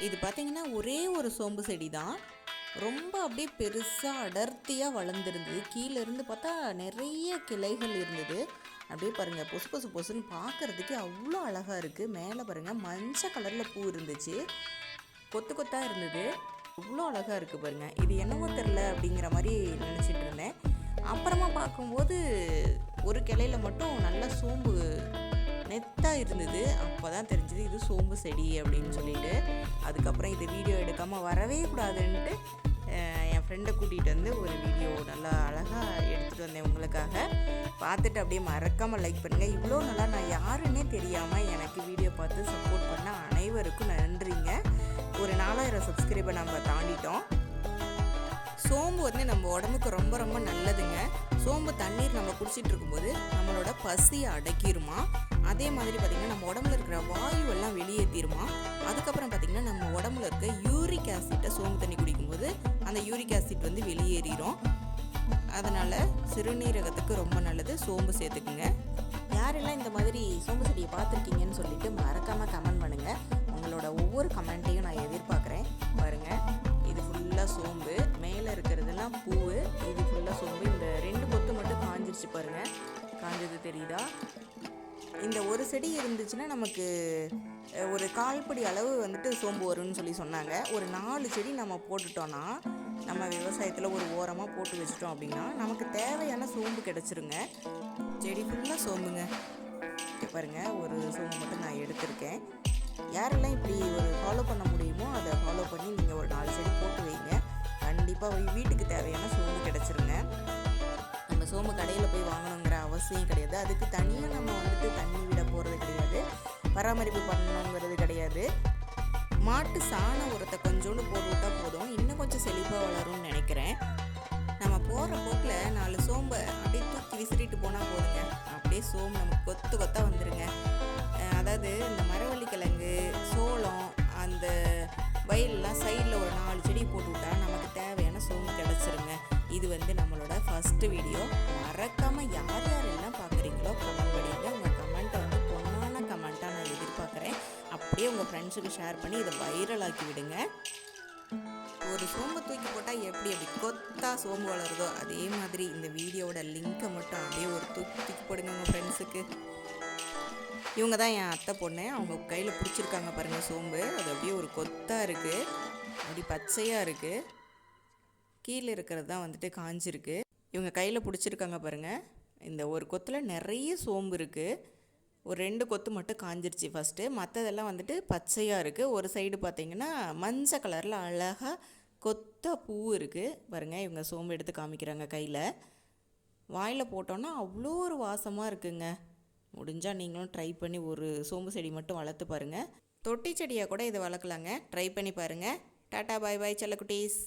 இது பார்த்தீங்கன்னா ஒரே ஒரு சோம்பு செடி தான் ரொம்ப அப்படியே பெருசாக அடர்த்தியாக வளர்ந்துருந்தது. கீழே இருந்து பார்த்தா நிறைய கிளைகள் இருந்தது. அப்படியே பாருங்கள் பொசு பொசு பொசுன்னு பார்க்குறதுக்கு அவ்வளோ அழகாக இருக்குது மேலே பாருங்கள் மஞ்சள் கலரில் பூ இருந்துச்சு. கொத்து கொத்தாக இருந்தது. அவ்வளோ அழகாக இருக்குது பாருங்கள் இது என்னவோ தெரில அப்படிங்கிற மாதிரி நினச்சிட்டு இருந்தேன். அப்புறமா பார்க்கும்போது நெத்தாக இருந்தது. அப்போ தான் தெரிஞ்சது இது சோம்பு செடி அப்படின்னு சொல்லிட்டு. அதுக்கப்புறம் இது வீடியோ எடுக்காமல் வரவே கூடாதுன்ட்டு என் ஃப்ரெண்டை கூட்டிகிட்டு வந்து ஒரு வீடியோ நல்லா அழகாக எடுத்துகிட்டு வந்தேன் உங்களுக்காக. பார்த்துட்டு அப்படியே மறக்காமல் லைக் பண்ணுங்கள் இவ்வளோ நல்லா நான் யாருன்னே தெரியாமல் எனக்கு வீடியோ பார்த்து சப்போர்ட் பண்ண அனைவருக்கும் நன்றிங்க. ஒரு நாலாயிரம் சப்ஸ்கிரைபர் நம்ம தாண்டிட்டோம். சோம்பு வந்து நம்ம உடம்புக்கு ரொம்ப ரொம்ப நல்லதுங்க. சோம்பு தண்ணீர் நம்ம குடிச்சிட்டு இருக்கும்போது நம்மளோட பசியை அடக்கிருமா? அதே மாதிரி பார்த்திங்கன்னா நம்ம உடம்புல இருக்கிற வாயு எல்லாம் வெளியேற்றிருமா அதுக்கப்புறம் பார்த்திங்கன்னா நம்ம உடம்புல இருக்க யூரிக் ஆசிட்டை சோம்பு தண்ணி குடிக்கும்போது அந்த யூரிக் ஆசிட் வந்து வெளியேறிடும் அதனால் சிறுநீரகத்துக்கு ரொம்ப நல்லது. சோம்பு சேர்த்துக்குங்க. யாரெல்லாம் இந்த மாதிரி சோம்பு செடியை பார்த்துருக்கீங்கன்னு சொல்லிட்டு மறக்காமல் கமெண்ட் பண்ணுங்கள் உங்களோட ஒவ்வொரு கமெண்ட்டையும் நான் எதிர்பார்க்குறேன். பாருங்கள் இது ஃபுல்லாக சோம்பு. மேலே இருக்கிறதெல்லாம் பூவு. இது மட்டும் பாருங்கள் காஞ்சது தெரியுதா? இந்த ஒரு செடி இருந்துச்சுன்னா நமக்கு ஒரு கால்படி அளவு வந்துட்டு சோம்பு வரும்னு சொல்லி சொன்னாங்க. ஒரு நாலு செடி நம்ம போட்டுட்டோன்னா நம்ம விவசாயத்தில் ஒரு ஓரமாக போட்டு வச்சிட்டோம் அப்படின்னா நமக்கு தேவையான சோம்பு கிடச்சிருங்க. செடி ஃபுல்லாக சோம்புங்க. பாருங்கள் ஒரு சோம்பு மட்டும் நான் எடுத்திருக்கேன். யாரெல்லாம் இப்படி ஒரு ஃபாலோ பண்ண முடியுமோ அதை ஃபாலோ பண்ணி நீங்கள் ஒரு நாலு செடி போட்டு வைங்க. கண்டிப்பாக வீட்டுக்கு சோம்பு கடையில் போய் வாங்கணுங்கிற அவசியம் கிடையாது. அதுக்கு தனியாக நம்ம வந்துட்டு தண்ணி விட போகிறது கிடையாது. பராமரிப்பு பண்ணணுங்கிறது கிடையாது. மாட்டு சாண உரத்தை கொஞ்சோண்டு போட்டு விட்டால் போதும். இன்னும் கொஞ்சம் செழிப்பாக வளரும்னு நினைக்கிறேன். நம்ம போகிற போக்கில் நாலு சோம்பை அப்படியே தூக்கி விசிறிட்டு போனால் போதுங்க. அப்படியே சோம்பு நமக்கு கொத்து கொத்தாக வந்துடுங்க அதாவது இந்த மரவள்ளி கிழங்கு சோளம் அந்த வயல்லாம் சைடில் ஒரு நாலு செடி போட்டு விட்டா நமக்கு தேவையான சோம்பு கிடச்சிருங்க. இது வந்து நம்மளோட ஃபஸ்ட்டு வீடியோ மறக்காமல் யார் யாரெல்லாம் பார்க்குறீங்களோ கமெண்ட் பண்ணிடுங்க உங்கள் கமெண்ட்டை வந்து பொண்ணான கமெண்ட்டாக நான் எதிர்பார்க்குறேன். அப்படியே உங்கள் ஃப்ரெண்ட்ஸுக்கு ஷேர் பண்ணி இதை வைரலாக்கி விடுங்க. ஒரு சோம்பு தூக்கி போட்டால் எப்படி அப்படி கொத்தா சோம்பு வளருதோ அதே மாதிரி இந்த வீடியோவோட லிங்க்கை மட்டும் அப்படியே ஒரு தூக்கி தூக்கி போடுங்க உங்கள் ஃப்ரெண்ட்ஸுக்கு இவங்க தான் என் அத்தை பொண்ணு. அவங்க கையில் பிடிச்சிருக்காங்க பாருங்கள் சோம்பு. அது அப்படியே ஒரு கொத்தாக இருக்குது அப்படி பச்சையாக இருக்குது கீழே இருக்கிறது தான் வந்துட்டு காஞ்சிருக்கு. இவங்க கையில் பிடிச்சிருக்காங்க பாருங்கள் இந்த ஒரு கொத்தில் நிறைய சோம்பு இருக்குது ஒரு ரெண்டு கொத்து மட்டும் காஞ்சிருச்சு ஃபஸ்ட்டு மற்றதெல்லாம் வந்துட்டு பச்சையாக இருக்குது ஒரு சைடு பார்த்தீங்கன்னா மஞ்சள் கலரில் அழகாக கொத்த பூ இருக்குது பாருங்கள் இவங்க சோம்பு எடுத்து காமிக்கிறாங்க கையில். வாயில் போட்டோன்னா அவ்வளோ ஒரு வாசமாக இருக்குங்க. முடிஞ்சால் நீங்களும் ட்ரை பண்ணி ஒரு சோம்பு செடி மட்டும் வளர்த்து பாருங்கள் தொட்டி செடியாக கூட இதை வளர்க்கலாங்க. ட்ரை பண்ணி பாருங்கள் டாட்டா பாய் பாய் செல்லக்குட்டீஸ்.